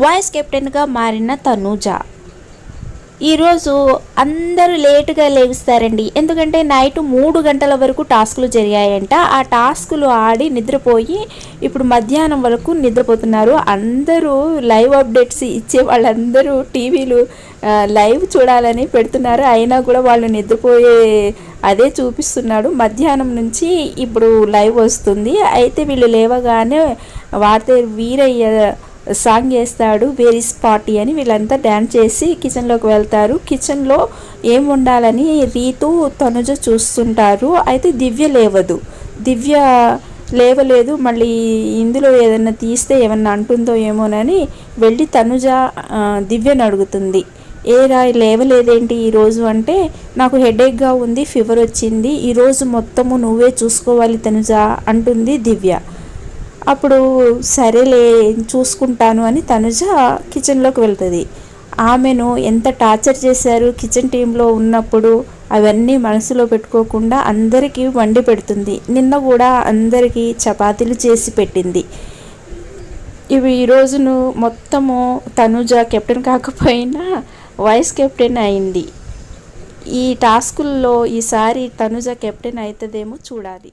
Vice కెప్టెన్గా మారిన తనూజ. ఈరోజు అందరూ లేటుగా లేవిస్తారండి ఎందుకంటే నైట్ మూడు గంటల వరకు టాస్కులు జరిగాయంట. ఆ టాస్కులు ఆడి నిద్రపోయి ఇప్పుడు మధ్యాహ్నం వరకు నిద్రపోతున్నారు. అందరూ లైవ్ అప్డేట్స్ ఇచ్చే వాళ్ళందరూ టీవీలు లైవ్ చూడాలని పెడుతున్నారు. అయినా కూడా వాళ్ళు నిద్రపోయే అదే చూపిస్తున్నాడు. మధ్యాహ్నం నుంచి ఇప్పుడు లైవ్ వస్తుంది. అయితే వీళ్ళు లేవగానే వార్త వీరయ్య సాంగ్ చేస్తాడు వేర్ ఇస్ పార్టీ అని వీళ్ళంతా డ్యాన్స్ చేసి కిచెన్లోకి వెళ్తారు. కిచెన్లో ఏం ఉండాలని రీతు తనుజ చూస్తుంటారు. అయితే దివ్య లేవదు. దివ్య లేవలేదు. మళ్ళీ ఇందులో ఏదైనా తీస్తే ఏమన్నా అంటుందో ఏమోనని వెళ్ళి తనుజ దివ్యను అడుగుతుంది. ఏరా లేవలేదేంటి ఈరోజు అంటే నాకు హెడేక్గా ఉంది ఫీవర్ వచ్చింది. ఈరోజు మొత్తము నువ్వే చూసుకోవాలి తనుజ అంటుంది దివ్య. అప్పుడు సరేలే చూసుకుంటాను అని తనుజ కిచెన్లోకి వెళ్తుంది. ఆమెను ఎంత టార్చర్ చేశారు కిచెన్ టీంలో ఉన్నప్పుడు అవన్నీ మనసులో పెట్టుకోకుండా అందరికీ వండి పెడుతుంది. నిన్న కూడా అందరికీ చపాతీలు చేసి పెట్టింది. ఇవి ఈ రోజును మొత్తము తనుజ కెప్టెన్ కాకపోయినా వైస్ కెప్టెన్ అయింది. ఈ టాస్కుల్లో ఈసారి తనుజ కెప్టెన్ అవుతుందేమో చూడాలి.